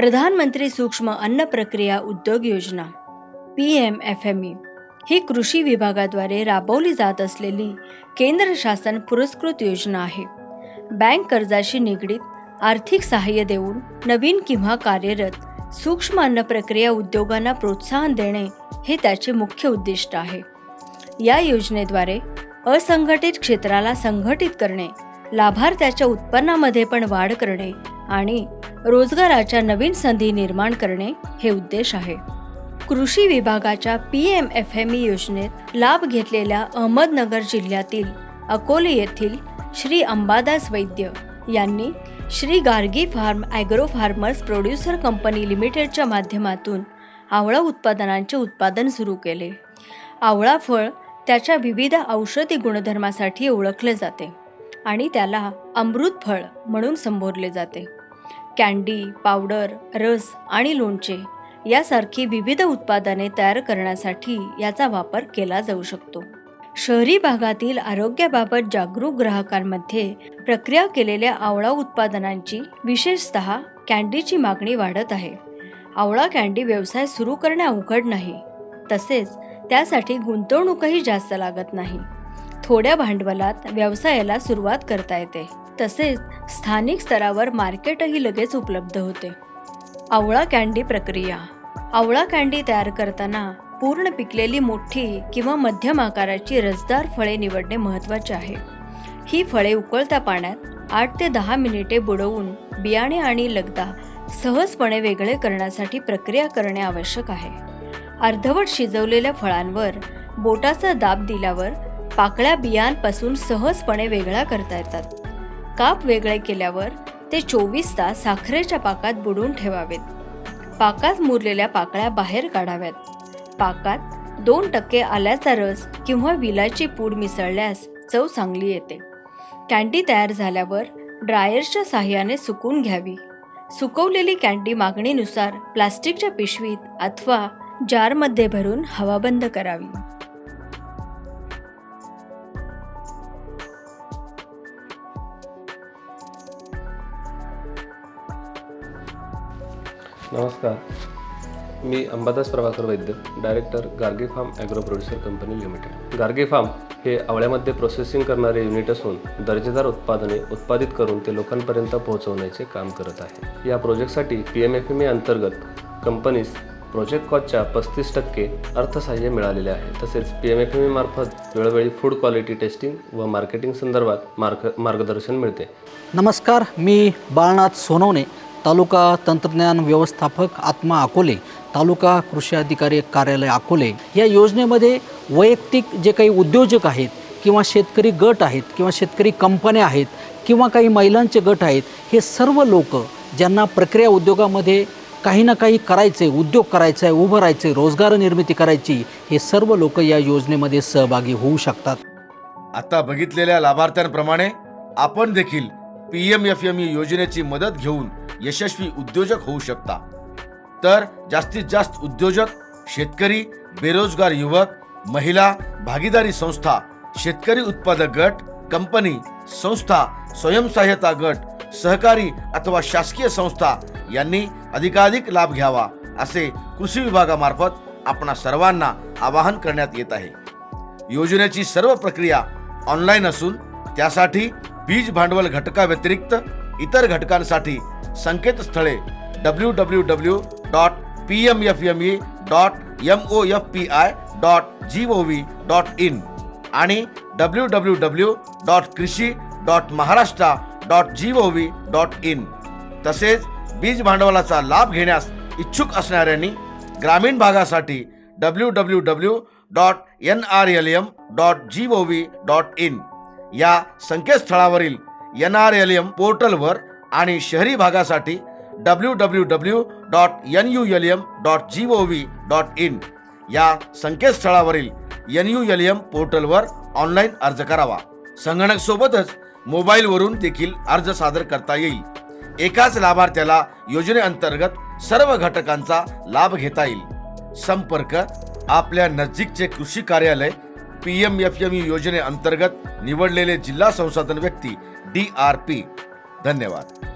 प्रधानमंत्री सूक्ष्म अन्न प्रक्रिया उद्योग योजना P M F M E ही कृषी विभागाद्वारे राबवली जात असलेली केंद्र शासन पुरस्कृत योजना आहे. बँक कर्जाशी निगडीत आर्थिक सहाय्य देऊन नवीन किंवा कार्यरत सूक्ष्म अन्न प्रक्रिया उद्योगांना प्रोत्साहन देणे हे त्याचे मुख्य उद्दिष्ट आहे. या योजनेद्वारे असंघटित क्षेत्राला संघटित करणे लाभार्थ्याच्या उत्पन्नामध्ये पण वाढ करणे आणि रोजगाराच्या नवीन संधी निर्माण करणे हे उद्देश आहे. कृषी विभागाच्या P M F M E योजनेत लाभ घेतलेल्या अहमदनगर जिल्ह्यातील अकोले येथील श्री अंबादास वैद्य यांनी Shri Gargi farm agro farmers producer company लिमिटेडच्या माध्यमातून आवळा उत्पादनांचे उत्पादन सुरू केले. आवळा फळ त्याच्या विविध औषधी गुणधर्मासाठी ओळखले जाते आणि त्याला अमृत फळ म्हणून संबोधले जाते. कॅन्डी पावडर रस आणि लोणचे यासारखी विविध उत्पादने तयार करण्यासाठी याचा वापर केला जाऊ शकतो. शहरी भागातील आरोग्याबाबत जागरूक ग्राहकांमध्ये प्रक्रिया केलेल्या आवळा उत्पादनांची विशेषत कॅन्डीची मागणी वाढत आहे. आवळा कॅन्डी व्यवसाय सुरू करणे अवघड नाही. तसेच त्यासाठी गुंतवणूकही जास्त लागत नाही. थोड्या भांडवलात व्यवसायाला सुरुवात करता येते. तसेच स्थानिक स्तरावर मार्केटही लगेच उपलब्ध होते. आवळा कॅन्डी प्रक्रिया. आवळा कॅन्डी तयार करताना पूर्ण पिकलेली मोठी किंवा मध्यम आकाराची रसदार फळे निवडणे महत्त्वाचे आहे. ही फळे उकळत्या पाण्यात आठ ते दहा मिनिटे बुडवून बियाणे आणि लगदा सहजपणे वेगळे करण्यासाठी प्रक्रिया करणे आवश्यक आहे. अर्धवट शिजवलेल्या फळांवर बोटाचा दाब दिल्यावर पाकळ्या बियांपासून सहजपणे वेगळ्या करता येतात. काप वेगळे केल्यावर ते चोवीस तास साखरेच्या पाकात बुडवून ठेवावेत. पाकात मुरलेल्या पाकळ्या बाहेर काढाव्यात. पाकात दोन टक्के आल्याचा रस किंवा विलाची पूड मिसळल्यास चव चांगली येते. कॅन्डी तयार झाल्यावर ड्रायरच्या साह्याने सुकून घ्यावी. सुकवलेली कॅन्डी मागणीनुसार प्लास्टिकच्या पिशवीत अथवा जारमध्ये भरून हवाबंद करावी. नमस्कार. मी Ambadas Prabhakar Vaidya director Garge farm agro producer company limited. Garge farm हे आवळ्यामध्ये प्रोसेसिंग करणारे युनिट असून दर्जेदार उत्पादने उत्पादित करून ते लोकांपर्यंत पोहोचवण्याचे काम करत आहे. या प्रोजेक्टसाठी P M F M E अंतर्गत कंपनीस प्रोजेक्ट कॉस्टच्या पस्तीस टक्के अर्थसहाय्य मिळालेले आहे. तसेच पी एम एफ एम एमार्फत मार्फत वेळोवेळी फूड क्वालिटी टेस्टिंग व मार्केटिंग संदर्भात मार्ग मार्गदर्शन मिळते. नमस्कार मी बाळनाथ सोनवणे तालुका तंत्रज्ञान व्यवस्थापक आत्मा अकोले तालुका कृषी अधिकारी कार्यालय अकोले या योजनेमध्ये वैयक्तिक जे काही उद्योजक आहेत किंवा शेतकरी गट आहेत किंवा शेतकरी कंपन्या आहेत किंवा काही महिलांचे गट आहेत हे सर्व लोक ज्यांना प्रक्रिया उद्योगामध्ये काही ना काही करायचे उद्योग करायचा आहे उभं राहायचं आहे रोजगार निर्मिती करायची हे सर्व लोक या योजनेमध्ये सहभागी होऊ शकतात. आता बघितलेल्या लाभार्थ्यांप्रमाणे आपण देखील P M F M E योजनेची मदत घेऊन यशस्वी उद्योजक होऊ शकता. तर जास्तीत जास्त उद्योजक शेतकरी बेरोजगार युवक महिला भागीदारी संस्था शेतकरी उत्पादक गट कंपनी संस्था स्वयंसहाय्यता गट सहकारी अथवा शासकीय संस्था यांनी अधिकाधिक लाभ घ्यावा असे कृषी विभागामार्फत आपणा सर्वांना आवाहन करण्यात येत आहे. योजनेची सर्व प्रक्रिया ऑनलाईन असून त्यासाठी बीज भांडवल घटका व्यतिरिक्त इतर घटकांसाठी संकेतस्थळे W W W dot P M F M E dot M O F P I dot G O V dot in आणि W W W dot krishi dot Maharashtra dot G O V dot in तसेच बीज भांडवलाचा लाभ घेण्यास इच्छुक असणाऱ्यांनी ग्रामीण भागासाठी W W W dot N R L M dot G O V dot in या संकेतस्थळावरील एन आर एल एम पोर्टलवर आणि शहरी भागासाठी W W W dot N U L M dot G O V dot in या संकेतस्थळावरील N U L M पोर्टलवर online अर्ज करावा. संगणक सोबतच मोबाईलवरून देखील अर्ज सादर करता येईल. एकाच लाभार्थ्याला योजनेअंतर्गत सर्व घटकांचा लाभ घेता येईल. संपर्क आपल्या नजीकचे कृषी कार्यालय पी एम एफ एम योजनेअंतर्गत निवडलेले जिल्हा संसाधन व्यक्ती डी आर पी धन्यवाद.